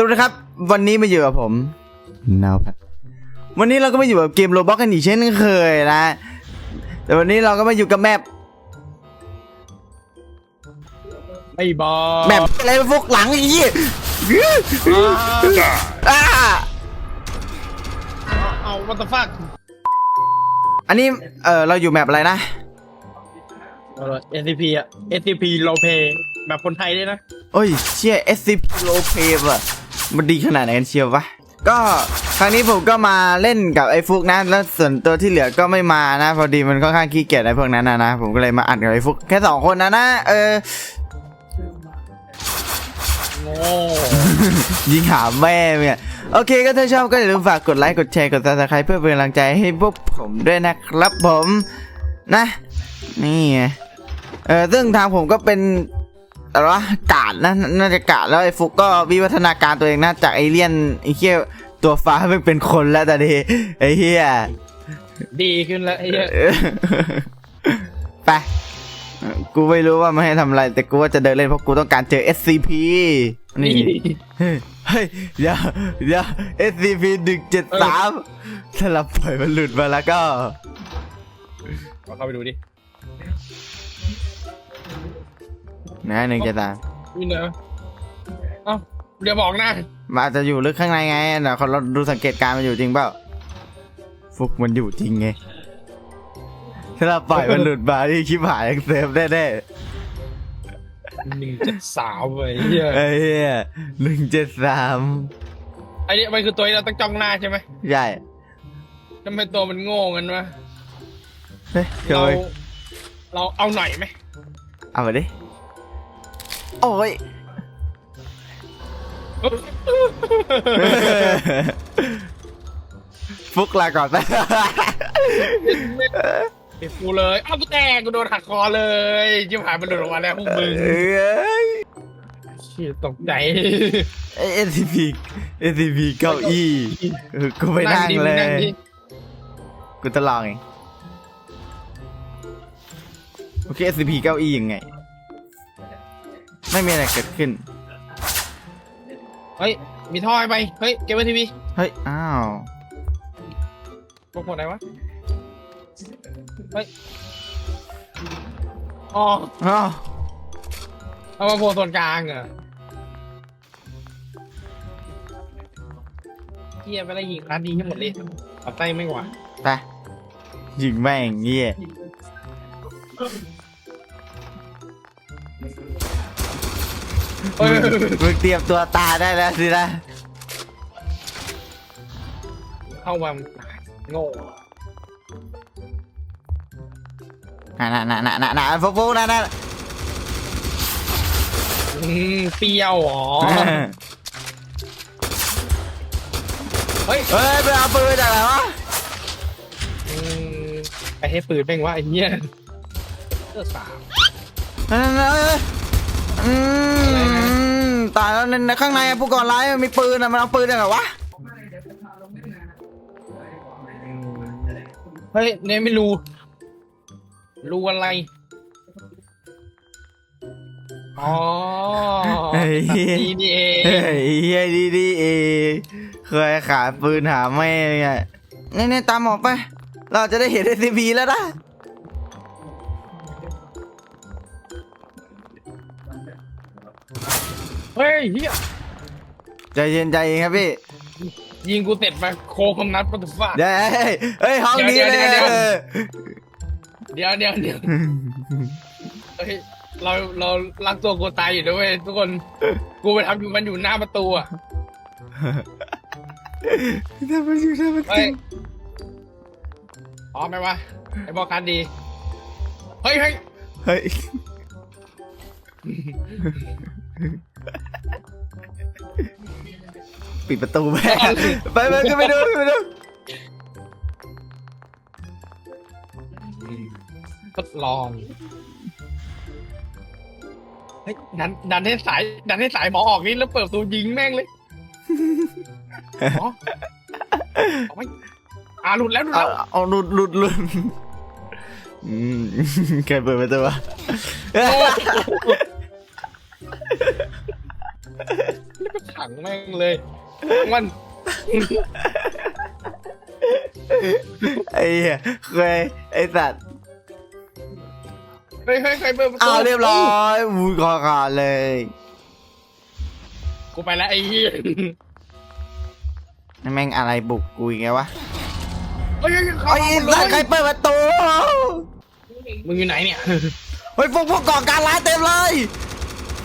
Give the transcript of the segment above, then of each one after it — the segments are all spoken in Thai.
สวัสดีครับ วันนี้มาอยู่กับผมนาวพัดวันนี้เราก็มาอยู่กับเกมโรบอกกันอีกเช่นเคยนะ แต่วันนี้เราก็มาอยู่กับแมปไม่บอกแมปอะไรพวกหลังอีกอ่าเอาวัตฟักอันนี้เออเราอยู่แมปอะไรนะเอสซีพีอะเอสซีพีโลเปแบบคนไทยด้วยนะ โอ้ยเชี่ย SCP l o p a v อะ มันดีขนาดไหนกันเชียววะก็ครั้งนี้ผมก็มาเล่นกับไอ้ฟุกนะ แล้วส่วนตัวที่เหลือก็ไม่มานะ พอดีมันค่อนข้างขี้เกียจไอ้พวกนั้นนะนะ ผมก็เลยมาอัดกับไอ้ฟุกแค่สองคนนะนะ เออโง่ยิงหาแม่เนี่ยโอเคก็ถ้าชอบก็อย่าลืมฝากกดไลค์กดแชร์กด subscribe เพื่อเป็นกำลังใจให้พวกผมด้วยนะครับผมนะ นี่ไงเออซึ่งทางผมก็เป็น อะไรวะกาดนะน่าจะกาดแล้วไอ้ฟุกก็วิวัฒนาการตัวเองนะจากไอเลี่ยนไอ้เหี้ยตัวฟ้าไม่เป็นคนแล้วตอนนี้ไอ้เหี้ยดีขึ้นแล้วไอ้เหี้ยเออไปกูไม่รู้ว่ามาให้ทำอะไร แต่กูว่าจะเดินเล่นเพราะกูต้องการเจอ SCP นี่เฮ้ยเฮ้ยเดี๋ยวเดี๋ยว SCP หนึ่งเจ็ดสามถ้าเราปล่อยมันหลุดมาแล้วก็เอาเข้าไปดูดิ นะหนึ่งเจ็ดสามนี่เนอะเอ้าเดี๋ยวบอกนะมันอาจจะอยู่ลึกข้างในไงเดี๋ยวเราดูสังเกตการณ์มันอยู่จริงเปล่าฟุกมันอยู่จริงไงถ้าเราปล่อยมันหลุดมาที่ชิบหายยังเซฟแน่หนึ่งเจ็ดสามเว้ยไอ้เหี้ยๆไอ้เหี้ยหนึ่งเจ็ดสามไอ้เนี่ยมันคือตัวที่เราต้องจ้องหน้าใช่ไหมใช่ทำไมตัวมันโง่กันวะเฮ้ยเคเรายเราเอาหน่อยไหมเอามาดิ โอ้ยฟุกลาก่อนไปเด็กกูเลยอ้าวกูแตกกูโดนหักคอเลยจิ้มหายมันหลุดออกมาแล้วพวกมึงเอ้ยเชี่ยตกใจเอสซีพีเอสซีพีเก้าอี้เออกูไปนั่งดิเลยนั่งดิกูจะลองเองโอเค SCP เก้าอี้ยังไง ไม่มีอะไรเกิดขึ้น เฮ้ย มีท่อให้ไป เฮ้ย เก็บไว้ทีวีเฮ้ย อ้าวพวกคนไหนวะ เฮ้ย อ๋อ อ้าวเอามาโพส่วนกลางเหรอเกียไปแล้วยิงร้านดีให้หมดเลยปัดใต้ไม่กว่า ไปยิงแม่งเงี้ย เฮ้ยมึงเตรียมตัวตายได้แล้วสินะ เข้ามาโง่น่ะน่ะน่ะน่ะน่ะน่ะฟุกฟุกน่ะน่ะอืมเปรี้ยวอ๋อเฮ้ยเฮ้ยไปเอาปืนจากไหนวะอืมไปให้ปืนแม่งวะไอ้เนี้ยเลือสาม นั่นๆเอ้ย อืมตายแล้วในในข้างในอะผู้ก่อร้ายมันมีปืนอะมันเอาปืนจากไหนวะเฮ้ยเนี่ยไม่รู้รู้อะไรอ๋อเฮ้ยแบบนี่นี่เองเฮ้ยเฮียดีดีเอเคยขายปืนหาแม่เนี่ยนี่นี่ตามหมอไป เราจะได้เห็น SCP แล้วนะ เฮ้ยเฮียใจเย็นใจเย็นครับพี่ยิงกูเสร็จมาโคคมนัดประตูฟ้าเดี๋ยวเฮ้ยเฮ้ยห้องนี้เลยเดี๋ยวเดี๋ยว เดี๋ยวเดี๋ยวเดี๋ยวเฮ้ยเราเรารักตัวกูตายอยู่ด้วยทุกคนกูไปทำอยู่มันอยู่หน้าประตูอะทำไมอยู่ทำไมเฮ้ยพร้อมไหมวะไอ้บอกคันดีเฮ้ยเฮ้ยเฮ้ย ปิดประตูไปไปไปก็ไปดูไปดูทดลอง เฮ้ยดันดันให้สาย ดันให้สายหมอออกนี่แล้วเปิดประตูยิงแม่งเลยหมอเอาไหมอ่าหลุดแล้วหลุดเอาแล้ว เอาหลุดหลุดหลุดอืมใครเปิดประตูวะโอ้ แล้วก็ขังแม่งเลยมันไอ้เหี้ยเคยไอ้สัตว์เฮ้ยเฮ้ยใครเปิดประตูอ้าวเรียบร้อยวูคอขาดเลยกูไปแล้วไอ้เหี้ยแม่งอะไรบุกกูอีกไงวะเฮ้ยเฮ้ยเข้าไอ้มาหมดสัตว์ใครเลยเปิดประตูมึงอยู่ไหนเนี่ยเฮ้ยพวกพวกก่อการร้ายเต็มเลย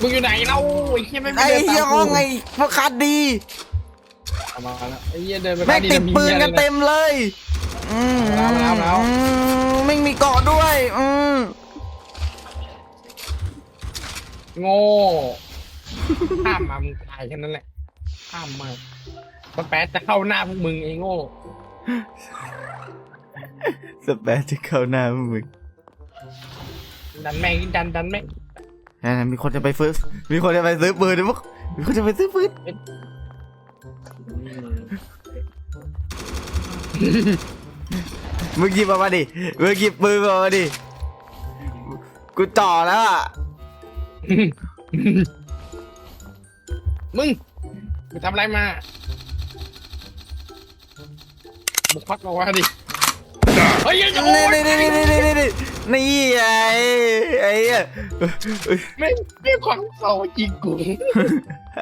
มึงอยู่ไหนเล่าไอ้เหี้ยไม่ไอ้เดินเหี้ยตามห้องกูไอ้พวกคัดดีเอามาแล้วไอ้เหี้ยเดินไปแม่งติดปืนกันเต็มมเลยอืมเอาแล้วเอาแล้วอืมแม่งมีเกาะด้วยอืมโง่ข้ามมามึงตายแค่นั้นแหละข้ามมาสแปซจะเข้าหน้าพวกมึงไอ้โง่สเปซจะเข้าหน้ามึงดันแม่งดันดันแม่ง นั่นๆมีคนจะไปซื้อมีคนจะไปซื้อปืนนะพวกมีคนจะไปซื้อปืนมึงหยิบออกมาดิมึงหยิบปืนออกมาดิกูจ่อแล้วอะมึงมึงทำอะไรมาบุกพักมาว่าดิเฮ้ยโอ้นี่ยนี่นี่นี่นี่นี่ นี่นี่ไอ้ไอ้เหี้ยไม่ไม่ความเศร้าจริงกู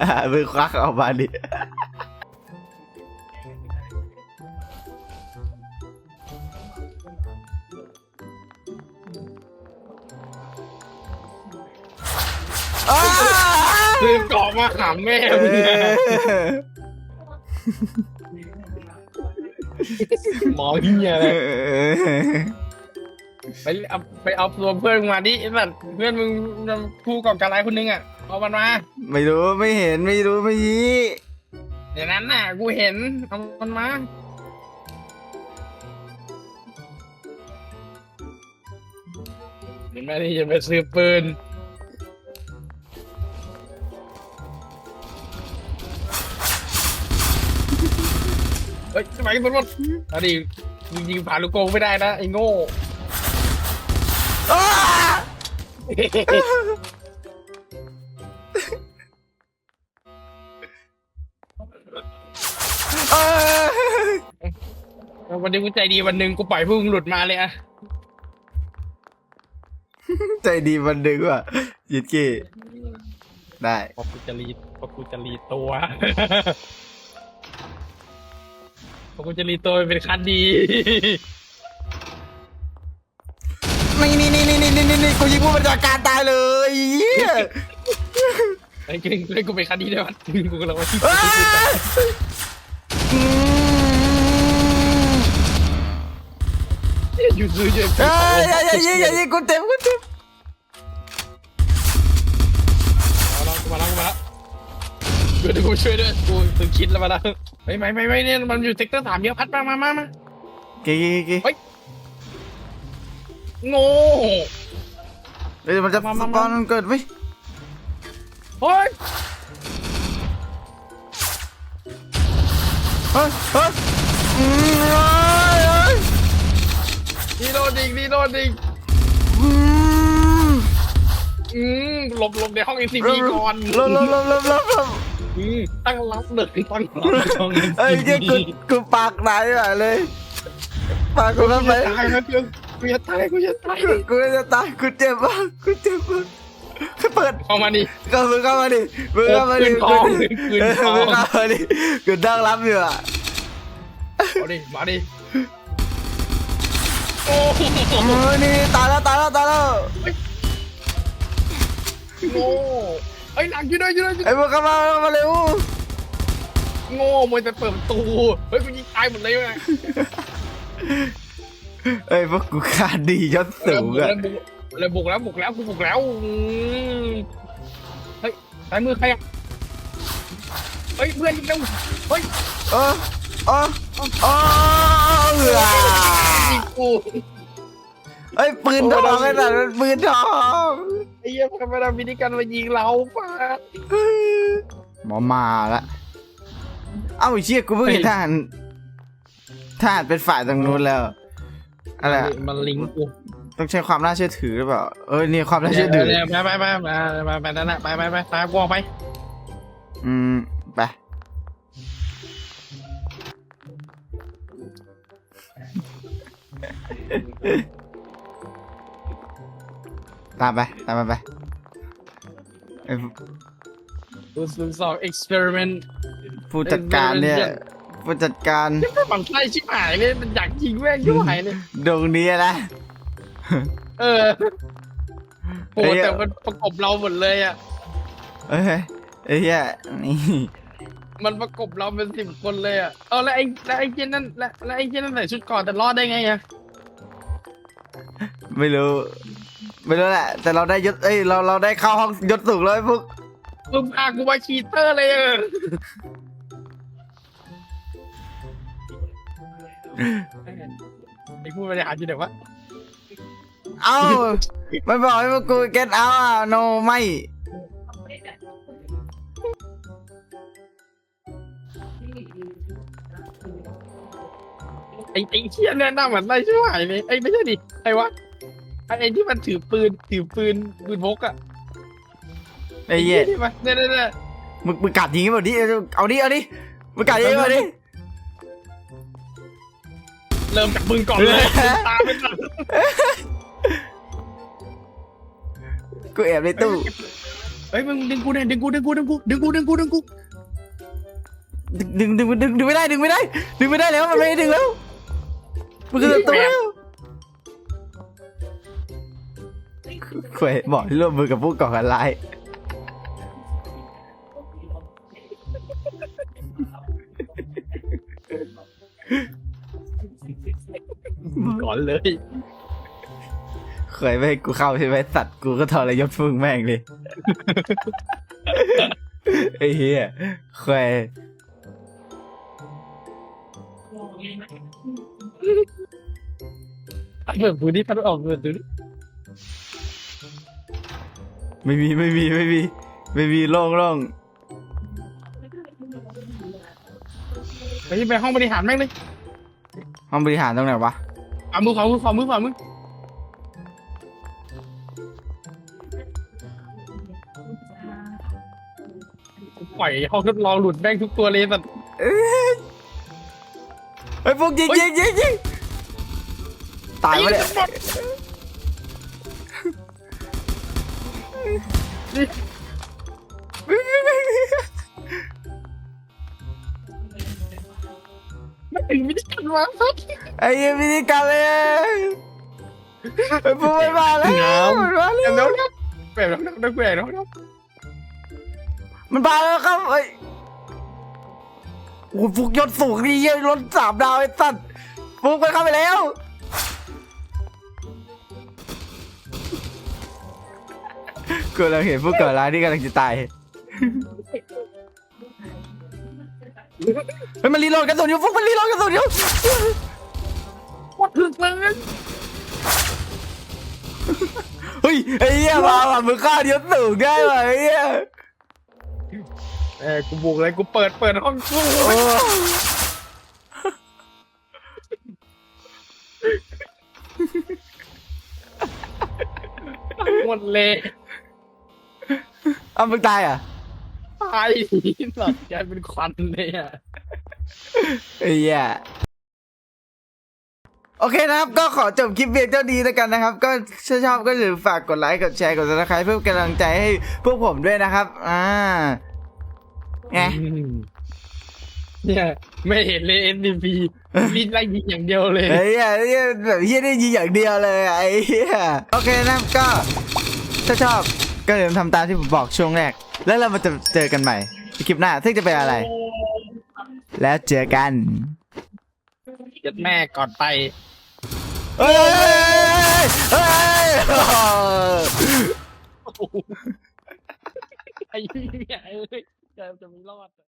อะมึงควักออกมาดิอ้าคือเกาะมาหาแม่เอมึงอะอหมอเฮียเลย ไปเอาไปเอาตัวเพื่อนมึงมาดิไอ้แบบเพื่อนมึงผู้ก่อการร้ายคนนึงอะเอามันมาไม่รู้ไม่เห็นไม่รู้ไม่ชี้เดี๋ยวนั้นน่ะกูเห็นเอามันมาเห็นไหมที่จะไปซื้อปืนเฮ้ยทำไมมันหมดเอาดิมึงยิงผ่านลูกโกงไม่ได้นะไอ้โง่อ้าเออ วันนี้กูใจดีวันหนึ่งกูปล่อยพวกมึงหลุดมาเลยอะใจดีมันดึงว่ะยิดกี้ ได้พอกูจะรีพอกูจะรีตัวพอกูจะรีตัวเป็นคันดี นี่นี่นี่ นี่นี่นี่นี่กูยิงผู้บัญชาการตายเลยเหี้ยไอ้เก่งเล่นกูเป็นคันดีได้ปะกูกำลังว่าที่อ้าอืมหยุดซื้อเยอะเอ้ยอย่าอย่ายิงอย่ายิงกูเจ็บกูเจ็บมาแล้วมาแล้วมาแล้วเดี๋ยวกูช่วยด้วยกูตึงคิดแล้วมาแล้วไม่ไม่ไม่ไม่เนี่ยมันอยู่เซกเตอร์สามเยอะพัดมามามามาเก๋เก๋เก๋โง่ เดี๋ยวมันจะมาสมาปอนมันเกิดไว้ยเฮ้ยเฮ้ยเฮ้ยอืมเฮ้ยเฮ้ยดีโดดิงดีโดดิงอืมอืมหลบหลบในห้องเอ็นซีพีก่อนลบลบลบลบลบลบอืมตั้งรับเลยตั้งรับห้องเอ้ยเจ๊กูกูปากไหนอะเลยปากกูกูเข้าไปจะตายนะเพื่อน กูจะตายกูจะตายกูกูจะตายกูเจ็บมากกูเจ็บมากเปิดเข้ามาดิเข้ามึงเข้ามาดิมึงเข้ามาดิปืนทองมึปืนทองเข้ามาดิกูนั่งรับอยู่อะเอาดิมาดิโอ้โหเออนี่ตายแล้วตายแล้วตายแล้วโง่ไอ้ยหลังช่วยด้วยช่วยด้วยช่วยด้วยไอ้พวกเข้ามาเข้ามาเร็วโง่มวยแต่เปิดประตูเฮ้ยกูยิงตายหมดเลยว่ะ เอ้ยพวกกูขาดดียศสูงอะแล้วบุกแล้วบุกแล้วกูบุกแล้วอืมเฮ้ยซ้ายมือใครอะเฮ้ยเพื่อนยิงเร็วเฮ้ยเออเออเออเออยิงกูเอ้ยปืนทองไอ้สัตว์มันปืนทองไอ้เหี้ยทำไมเราวิธีการมายิงเราป่ะหมอมาละเอ้าไอ้เชี่ยกูเพิ่งเห็นทหารทหารเป็นฝ่ายตรงนู้นแล้ว อะไรอะมันลิงกูต้องใช้ความน่าเชื่อถือหรือเปล่าเออนี่ความน่าเชื่อถือไปไปไปไปไปไปไปนั่นแหละไปไปไปตามกูออกไป อืมไปตามไป ตามมันไปไอ้ดูศูนย์สองเอ็กซ์เพร์เมนต์ผู้จัดการเนี่ย ผู้จัดการฝังไส้ชิบหายเลยมันอยากยิงแม่งชิบหายเลยดวงนี้นะเออโอ้ไอ้เหี้ยแต่มันประกบเราหมดเลยอะเอ้ยไอ้เหี้ยนี่มันประกบเราเป็นสิบคนเลยอะเออแล้วไอ้แล้วไอ้เจนนั่นแล้วแล้วไอ้เจนนั่นใส่ชุดเก่อนแต่รอดได้ไงอะไม่รู้ ไม่รู้แหละ แต่เราได้ยศเอ้ยเราเราได้เข้าห้องยศสูงแล้วไอ้พวกมึงพากูมาชีเตอร์เลยเออ ไอ้ผู้บริหารอยู่ไหนวะเอ้ามันบอกให้พวกกู get out อะ no ไม่ ไอ้ไอ้เชี่ยเนี่ยหน้าเหมือนไรชิบหายเลยไอ้ไม่ใช่ดิไอ้วะไอ้ไอ้ที่มันถือปืนถือปืนปืนพกอะไอ้เหี้ยที่มันเนี่ยเนี่ยเนี่ยมึงมึงกัดยิงให้หมดดิเอาดิเอาดิมึงกัดยิงให้หมดดิ เริ่มจากมึงก่อนเลยเออตามไปก่อนกูแอบในตู้เฮ้ยมึงดึงกูเนี่ยดึงกูดึงกูดึงกูดึงกูดึงกูดึงกูดึงดึงดึงดึงไม่ได้ดึงไม่ได้ ดึงไม่ได้แล้วมันไม่ให้ดึงแล้วมันคือตัวแล้วควยบอกให้ร่วมมือกับผู้ก่อการร้าย ก่อนเลย เคยไม่ให้กูเข้าใช่ไหมสัตว์กูก็ทรยศพึ่งแม่งเลยไอ้เหี้ยเคยเปิดพื้นที่พัดออกเปิดดูดิไม่มีไม่มีไม่มี ไม่มีโล่งโล่งไปที่ไปห้องบริหารแม่งเลย ห้องบริหารตรงไหนวะขวามือขวามือขวามือขวามือปล่อยห้องทดลองหลุดแม่งทุกตัวเลยสัตว์เฮ้ยพวกยิงเฮ้ยิยงยิงยิงตายไปเลยหมดไม่ถึงไม่ได้กัน วะสัตว์ไอ้เหี้ยวิธีการเลยไอ้พวกมันมาแล้วงามมันมาแล้เดี๋ยววเดี๋ยวแปลกแล้ว แปลกแล้วแปลกแล้วมันมาแล้วครับเอ้ยโอ้ยฟุกยศสูงนี่เยี่ยรถสามดาวไอ้สัตว์ฟุกไปเข้าไปแล้ว กูกำลังเห็นพวกเกิดร้ายที่กำลังจะตาย เฮ้ยมันรีโหลดกระสุนอยู่ฟุกมันรีโหลดกระสุนอยู่วัดถึกเลยเฮ้ยไอ้เหี้ยมาว่ะมึงฆ่ายศสูงได้ว่ะไอ้เหี้ยเออกูบุกเลยกูเปิดเปิดห้องกูโอ้หมดเลย เอามึงตายอะ ตายหลอดกลายเป็นควันเลยอะไอ้เหี้ยโอเคนะครับ ก็ขอจบคลิปเพียงเท่านี้แล้วกันนะครับ ก็ถ้าชอบก็อย่าลืมฝากกดไลค์กดแชร์กดซับสไครป์เพื่อเป็นกำลังใจให้พวกผมด้วยนะครับ อ่าไงเนี่ยไม่เห็นเลย MVP ลิ้นไล่ยิงอย่างเดียวเลยไอ้เหี้ยไอ้เหี้ยแบบเหี้ยได้ยิงอย่างเดียวเลยอะไอ้เหี้ยโอเคนะครับก็ถ้าชอบ ก็อย่าลืมทำตามที่ผมบอกช่วงแรก แล้วเรามาจะเจอกันใหม่ในคลิปหน้าซึ่งจะเป็นอะไร แล้วเจอกัน เจ็ดแม่ก่อนไปเฮ้ยเฮ้ย ไอ้เหี้ยเอ้ยจะจะไม่รอด